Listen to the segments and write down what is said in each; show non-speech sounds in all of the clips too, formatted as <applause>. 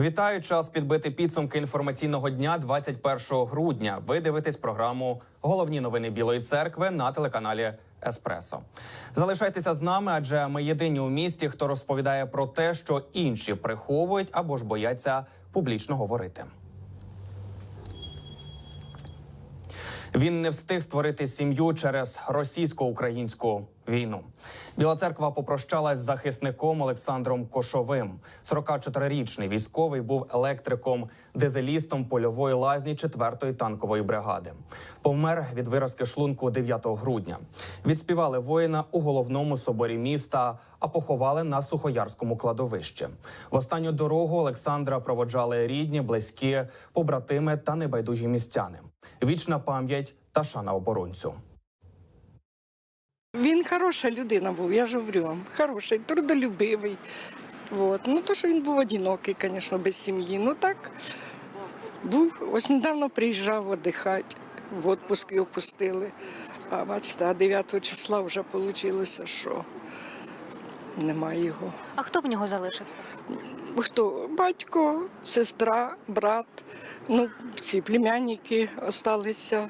Вітаю! Час підбити підсумки інформаційного дня 21 грудня. Ви дивитесь програму Головні новини Білої церкви на телеканалі Еспресо. Залишайтеся з нами, адже ми єдині у місті, хто розповідає про те, що інші приховують або ж бояться публічно говорити. Він не встиг створити сім'ю через російсько-українську війну. Біла церква попрощалась з захисником Олександром Кошовим. 44-річний військовий був електриком, дизелістом польової лазні 4-ї танкової бригади. Помер від виразки шлунку 9 грудня. Відспівали воїна у головному соборі міста, а поховали на сухоярському кладовищі. В останню дорогу Олександра проводжали рідні, близькі, побратими та небайдужі містяни. Вічна пам'ять та шана оборонцю. Він хороша людина був, я ж говорю вам. Хороший, трудолюбивий. Вот. Ну, то, що він був одинокий, звісно, без сім'ї. Ну так, був, ось недавно приїжджав віддихати, в відпуск його пустили. А бачите, а 9 числа вже вийшло, що немає його. А хто в нього залишився? Хто? Батько, сестра, брат, ну, всі племянники залишилися.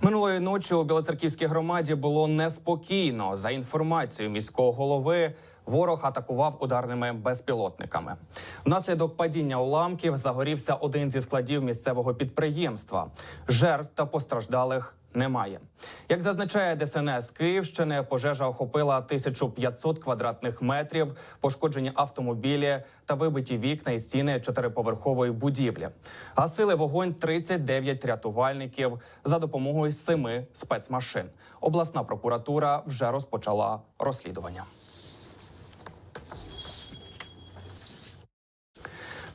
Минулої ночі у Білоцерківській громаді було неспокійно. За інформацією міського голови, ворог атакував ударними безпілотниками. Внаслідок падіння уламків загорівся один зі складів місцевого підприємства. Жертв та постраждалих немає. Як зазначає ДСНС Київщини, пожежа охопила 1500 квадратних метрів, пошкоджені автомобілі та вибиті вікна і стіни чотириповерхової будівлі. Гасили вогонь 39 рятувальників за допомогою семи спецмашин. Обласна прокуратура вже розпочала розслідування.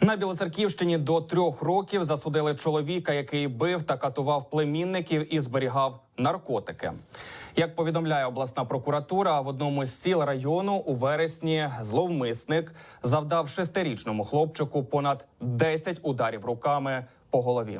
На Білоцерківщині до трьох років засудили чоловіка, який бив та катував племінників і зберігав наркотики. Як повідомляє обласна прокуратура, в одному з сіл району у вересні зловмисник завдав шестирічному хлопчику понад 10 ударів руками по голові.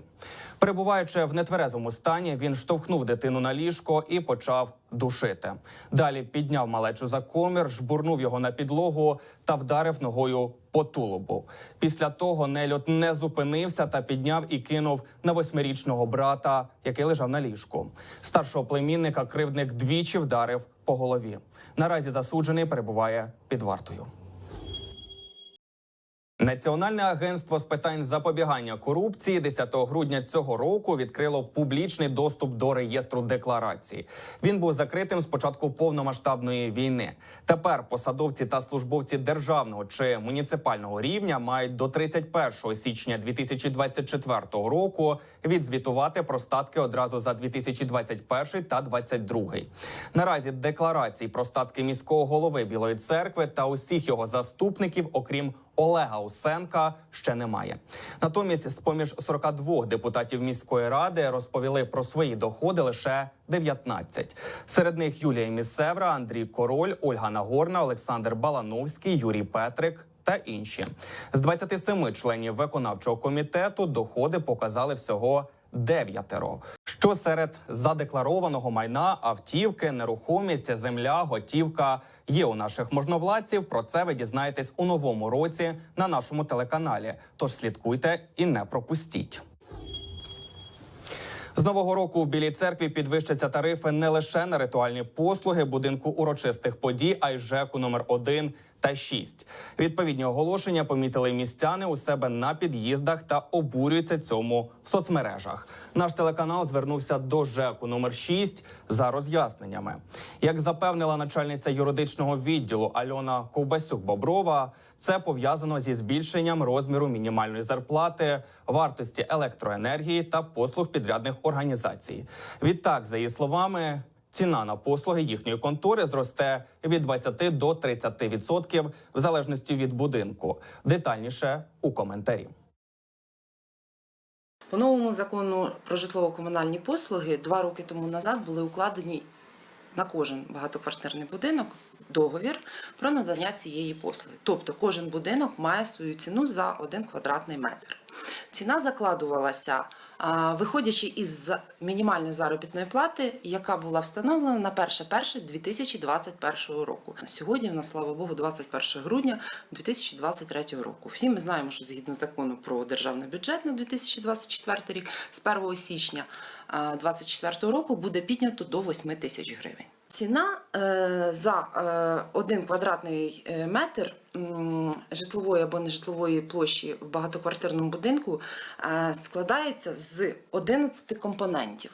Перебуваючи в нетверезому стані, він штовхнув дитину на ліжко і почав душити. Далі підняв малечу за комір, жбурнув його на підлогу та вдарив ногою по тулубу. Після того нельот не зупинився та підняв і кинув на восьмирічного брата, який лежав на ліжку. Старшого племінника кривдник двічі вдарив по голові. Наразі засуджений перебуває під вартою. Національне агентство з питань запобігання корупції 10 грудня цього року відкрило публічний доступ до реєстру декларацій. Він був закритим з початку повномасштабної війни. Тепер посадовці та службовці державного чи муніципального рівня мають до 31 січня 2024 року відзвітувати про статки одразу за 2021 та 2022. Наразі декларацій про статки міського голови Білої церкви та усіх його заступників, окрім Олега Усенка ще немає. Натомість, з поміж 42 депутатів міської ради розповіли про свої доходи лише 19. Серед них Юлія Місевра, Андрій Король, Ольга Нагорна, Олександр Балановський, Юрій Петрик. Та інші з 27 членів виконавчого комітету доходи показали всього дев'ятеро. Що серед задекларованого майна, автівки, нерухомість, земля, готівка є у наших можновладців. Про це ви дізнаєтесь у новому році на нашому телеканалі. Тож слідкуйте і не пропустіть. З нового року в Білій церкві підвищаться тарифи не лише на ритуальні послуги будинку урочистих подій, а й ЖЕКу номер 1 та 6. Відповідні оголошення помітили містяни у себе на під'їздах та обурюються цьому в соцмережах. Наш телеканал звернувся до ЖЕКу номер 6 за роз'ясненнями. Як запевнила начальниця юридичного відділу Альона Ковбасюк-Боброва, це пов'язано зі збільшенням розміру мінімальної зарплати, вартості електроенергії та послуг підрядних організацій. Відтак, за її словами. Ціна на послуги їхньої контори зросте від 20 до 30 відсотків в залежності від будинку. Детальніше у коментарі. По новому закону про житлово-комунальні послуги два роки тому назад були укладені на кожен багатоквартирний будинок договір про надання цієї послуги. Тобто кожен будинок має свою ціну за один квадратний метр. Ціна закладувалася виходячи із мінімальної заробітної плати, яка була встановлена на 1.1.2021 року. Сьогодні в нас, слава Богу, 21 грудня 2023 року. Всі ми знаємо, що згідно закону про державний бюджет на 2024 рік, з 1 січня 2024 року буде піднято до 8 тисяч гривень. Ціна е, за е, один квадратний е, метр житлової або нежитлової площі в багатоквартирному будинку е, складається з 11 компонентів.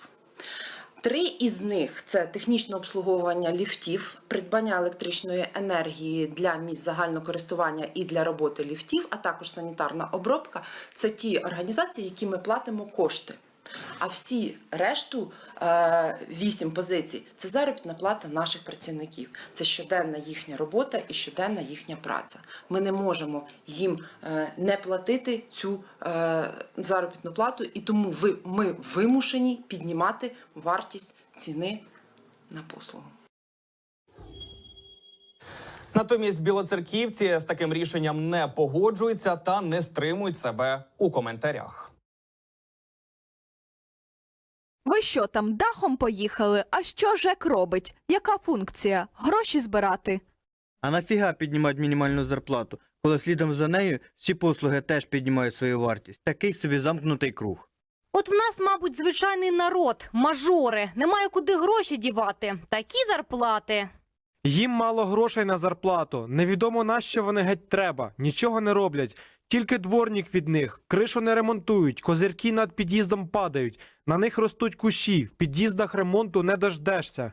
Три із них це технічне обслуговування ліфтів, придбання електричної енергії для місць загального користування і для роботи ліфтів, а також санітарна обробка. Це ті організації, які ми платимо кошти. А всі решту е, вісім позицій це заробітна плата наших працівників. Це щоденна їхня робота і щоденна їхня праця. Ми не можемо їм е, не платити цю е, заробітну плату, і тому ми вимушені піднімати вартість ціни на послугу. Натомість білоцерківці з таким рішенням не погоджуються та не стримують себе у коментарях. Ви що там дахом поїхали? А що ЖЕК робить? Яка функція? Гроші збирати? А нафіга піднімати мінімальну зарплату, коли слідом за нею всі послуги теж піднімають свою вартість. Такий собі замкнутий круг. От в нас, мабуть, звичайний народ, мажори. Немає куди гроші дівати. Такі зарплати. Їм мало грошей на зарплату. Невідомо на що вони геть треба. Нічого не роблять. Тільки дворник від них. Кришу не ремонтують, козирки над під'їздом падають. На них ростуть кущі. В під'їздах ремонту не дождешся.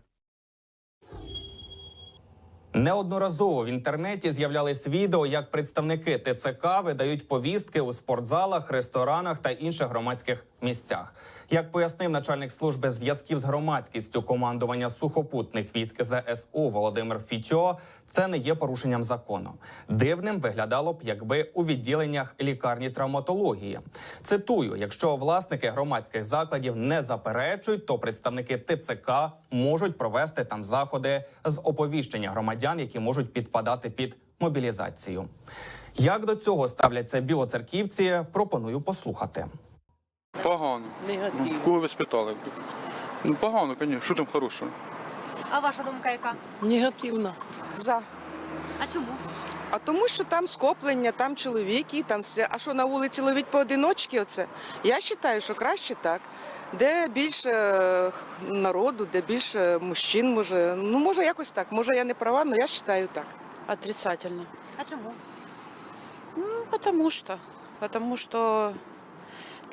Неодноразово в інтернеті з'являлись відео, як представники ТЦК видають повістки у спортзалах, ресторанах та інших громадських місцях. Як пояснив начальник служби зв'язків з громадськістю командування сухопутних військ ЗСУ Володимир Фітьо, це не є порушенням закону. Дивним виглядало б, якби у відділеннях лікарні травматології. Цитую: якщо власники громадських закладів не заперечують, то представники ТЦК можуть провести там заходи з оповіщення громадян, які можуть підпадати під мобілізацію. Як до цього ставляться білоцерківці, пропоную послухати. Погано. Ну, В кого ви спитали? Ну, погано, звісно. Що там хорошого? А ваша думка яка? Негативно. За. А чому? А тому, що там скоплення, там чоловіки, там все. А що на вулиці ловіть поодиночки? Оце я вважаю, що краще так. Де більше е, народу, де більше мужчин, може. Ну може якось так. Може я не права, але я вважаю так. Отрицательно. А чому? Ну, потому что. Потому что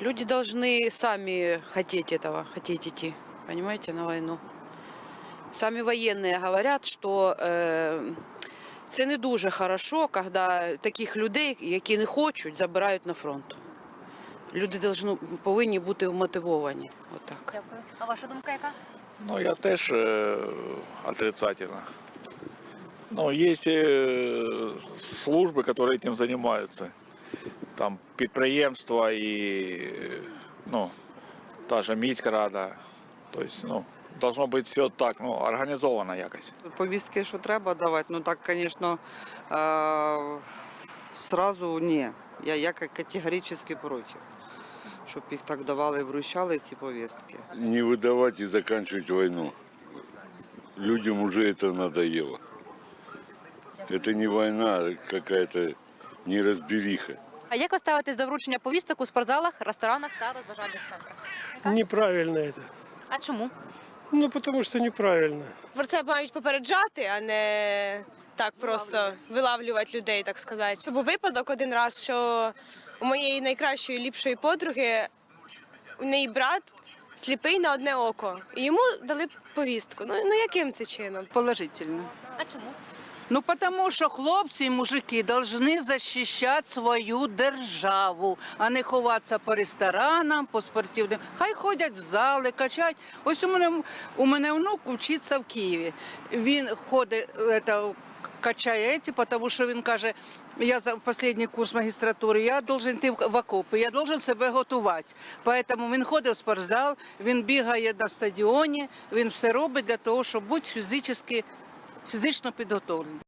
люди должны сами хотеть этого, хотеть идти, понимаете, на войну. Сами военные говорят, що е, це не дуже хорошо, коли таких людей, які не хочуть, забирають на фронт. Люди должны, повинні бути вмотивовані. Отак. Дякую. А ваша думка яка? Ну, я теж е, отрицательно. Ну, есть э, службы, которые этим занимаются. Там підприємства і, ну, та же міськрада. То есть, ну, должно быть все так, ну, организовано якось. Повістки, що треба давати, ну так, звісно, е, сразу ні. Я, я ка- категорично проти, щоб їх так давали і вручали ці повістки. не выдавать и заканчивать войну. Людям уже это надоело. Это не война, а какая-то неразбериха. А як ви ставитесь до вручення повісток у спортзалах, ресторанах та розважальних центрах? Неправильно это. А чому? Ну, тому що неправильно. Про це мають попереджати, а не так просто вилавлювати людей, так сказати. Це був випадок один раз, що у моєї найкращої ліпшої подруги у неї брат сліпий на одне око. І йому дали повістку. Ну, ну яким це чином? Положительно. А чому? Ну, тому що хлопці і мужики повинні захищати свою державу, а не ховатися по ресторанам, по спортивним. Хай ходять в зали, качають. Ось у мене, у мене внук вчиться в Києві. Він ходить, это, качає тому що він каже, я за останній курс магістратури, я должен йти в окопи, я должен себе готувати. Тому він ходить в спортзал, він бігає на стадіоні, він все робить для того, щоб бути фізично, фізично підготовленим.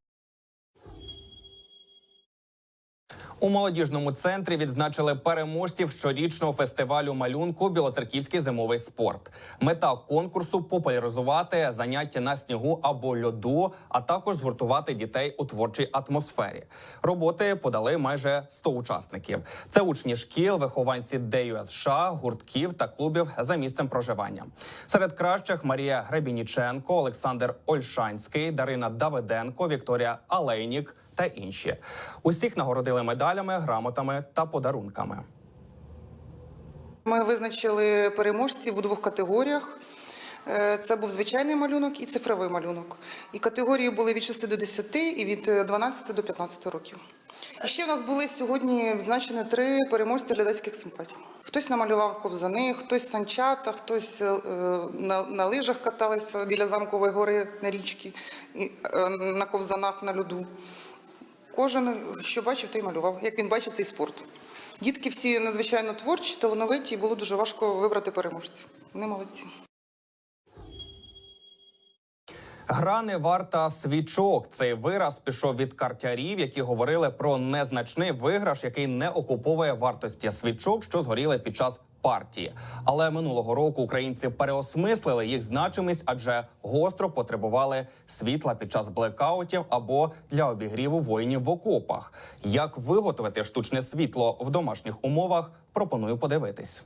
У молодіжному центрі відзначили переможців щорічного фестивалю малюнку Білоцерківський зимовий спорт. Мета конкурсу популяризувати заняття на снігу або льоду, а також згуртувати дітей у творчій атмосфері. Роботи подали майже 100 учасників. Це учні шкіл, вихованці ДЮСШ, гуртків та клубів за місцем проживання. Серед кращих Марія Гребініченко, Олександр Ольшанський, Дарина Давиденко, Вікторія Алейнік та інші. Усіх нагородили медалями, грамотами та подарунками. Ми визначили переможців у двох категоріях. Е, Це був звичайний малюнок і цифровий малюнок. І категорії були від 6 до 10 і від е, 12 до 15 років. І ще в нас були сьогодні відзначені три переможці глядацьких симпатій. Хтось намалював ковзани, хтось санчата, хтось е, на, на лижах каталися біля замкової гори на річці, е, на ковзанах на льоду. Кожен, що бачив, той малював, як він бачить цей спорт. Дітки всі надзвичайно творчі, талановиті, і було дуже важко вибрати переможців. Вони молодці. Гра не варта свічок. Цей вираз пішов від картярів, які говорили про незначний виграш, який не окуповує вартості свічок, що згоріли під час партії. Але минулого року українці переосмислили їх значимість, адже гостро потребували світла під час блекаутів або для обігріву воїнів в окопах. Як виготовити штучне світло в домашніх умовах? Пропоную подивитись.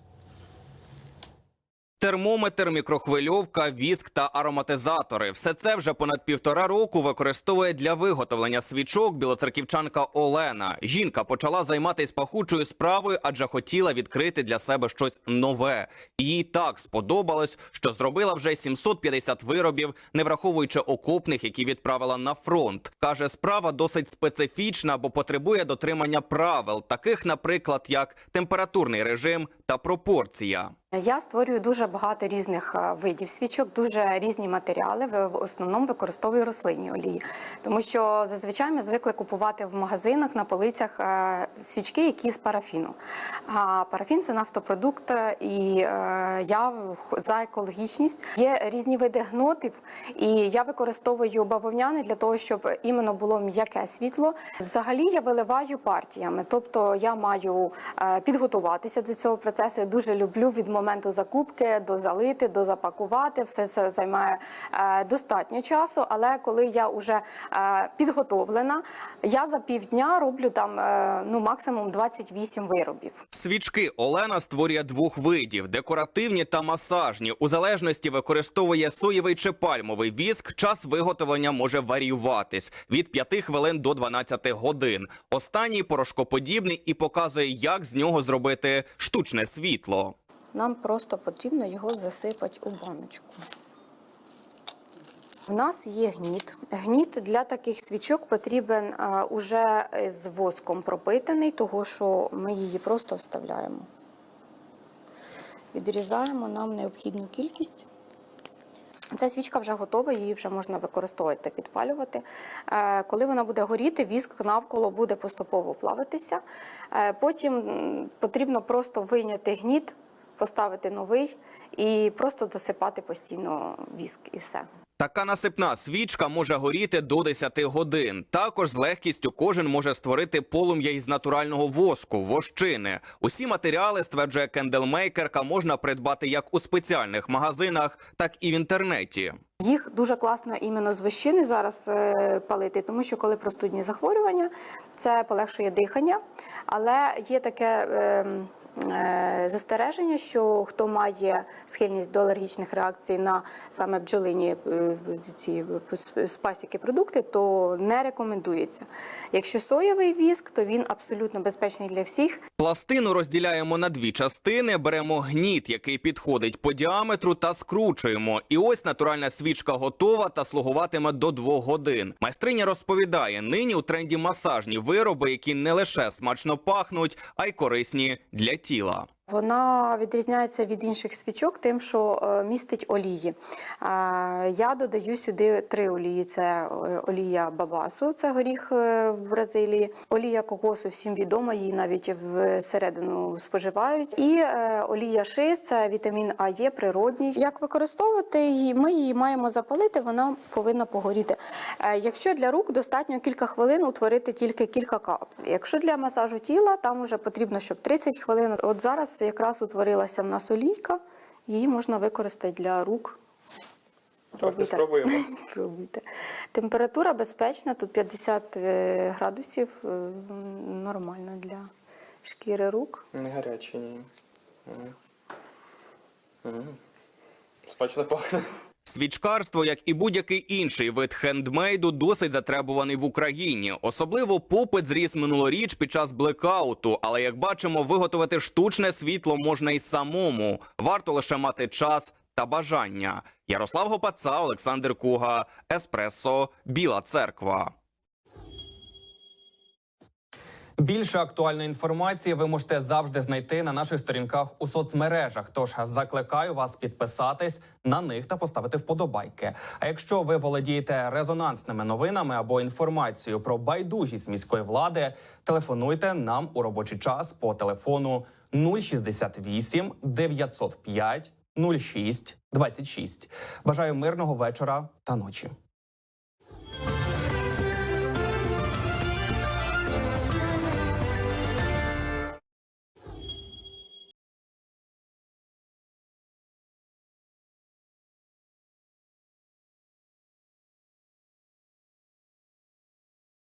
Термометр, мікрохвильовка, віск та ароматизатори все це вже понад півтора року використовує для виготовлення свічок білоцерківчанка Олена. Жінка почала займатися пахучою справою, адже хотіла відкрити для себе щось нове. Їй так сподобалось, що зробила вже 750 виробів, не враховуючи окопних, які відправила на фронт. каже, справа досить специфічна, бо потребує дотримання правил, таких, наприклад, як температурний режим та пропорція. Я створюю дуже багато різних е, видів свічок, дуже різні матеріали. В основному використовую рослинні олії, тому що зазвичай ми звикли купувати в магазинах на полицях е, свічки, які з парафіну. А парафін це нафтопродукт, і е, я за екологічність. Є різні види гнотів, і я використовую бавовняни для того, щоб іменно було м'яке світло. Взагалі я виливаю партіями, тобто я маю підготуватися до цього процесу. Я дуже люблю від моменту закупки до залити, до запакувати. Все це займає е, достатньо часу. Але коли я вже е, підготовлена, я за півдня роблю там е, ну максимум 28 виробів. Свічки Олена створює двох видів: декоративні та масажні. У залежності використовує соєвий чи пальмовий віск. Час виготовлення може варіюватись від 5 хвилин до 12 годин. Останній порошкоподібний і показує, як з нього зробити штучне світло. Нам просто потрібно його засипати у баночку. У нас є гніт. Гніт для таких свічок потрібен уже з воском пропитаний, того що ми її просто вставляємо. Відрізаємо нам необхідну кількість. Ця свічка вже готова, її вже можна використовувати, та підпалювати. Е, Коли вона буде горіти, віск навколо буде поступово плавитися. Е, Потім потрібно просто вийняти гніт, поставити новий і просто досипати постійно віск і все. Така насипна свічка може горіти до 10 годин. Також з легкістю кожен може створити полум'я із натурального воску, вощини. Усі матеріали, стверджує кенделмейкерка, можна придбати як у спеціальних магазинах, так і в інтернеті. Їх дуже класно іменно з вощини зараз е, палити, тому що коли простудні захворювання, це полегшує дихання. Але є таке е, е, застереження, що хто має схильність до алергічних реакцій на саме бджолині е, ці спасіки продукти, то не рекомендується. Якщо соєвий віск, то він абсолютно безпечний для всіх. Пластину розділяємо на дві частини, беремо гніт, який підходить по діаметру, та скручуємо. І ось натуральна свічка готова та слугуватиме до двох годин. Майстриня розповідає, нині у тренді масажні вироби, які не лише смачно пахнуть, а й корисні для тіла. Вона відрізняється від інших свічок тим, що е, містить олії. Я додаю сюди три олії: це е, олія бабасу, це горіх е, в Бразилії, олія кокосу, всім відома, її навіть всередину споживають. І олія ши це вітамін А є природній. Як використовувати її? Ми її маємо запалити, вона повинна погоріти. Якщо для рук достатньо кілька хвилин утворити тільки кілька капель. Якщо для масажу тіла, там вже потрібно, щоб 30 хвилин. От зараз якраз утворилася в нас олійка, її можна використати для рук. Давайте спробуємо. <laughs> Пробуйте. Температура безпечна, тут 50 е, градусів, нормальна нормально для шкіри рук. Не гарячі, ні. Смачно пахне. Свічкарство, як і будь-який інший вид хендмейду, досить затребуваний в Україні. Особливо попит зріс минулоріч під час блекауту. Але як бачимо, виготовити штучне світло можна й самому. Варто лише мати час та бажання. Ярослав Гопаца, Олександр Куга, Еспресо, Біла Церква. Більше актуальної інформації ви можете завжди знайти на наших сторінках у соцмережах. Тож закликаю вас підписатись на них та поставити вподобайки. А якщо ви володієте резонансними новинами або інформацією про байдужість міської влади, телефонуйте нам у робочий час по телефону 068 905 06 26. Бажаю мирного вечора та ночі.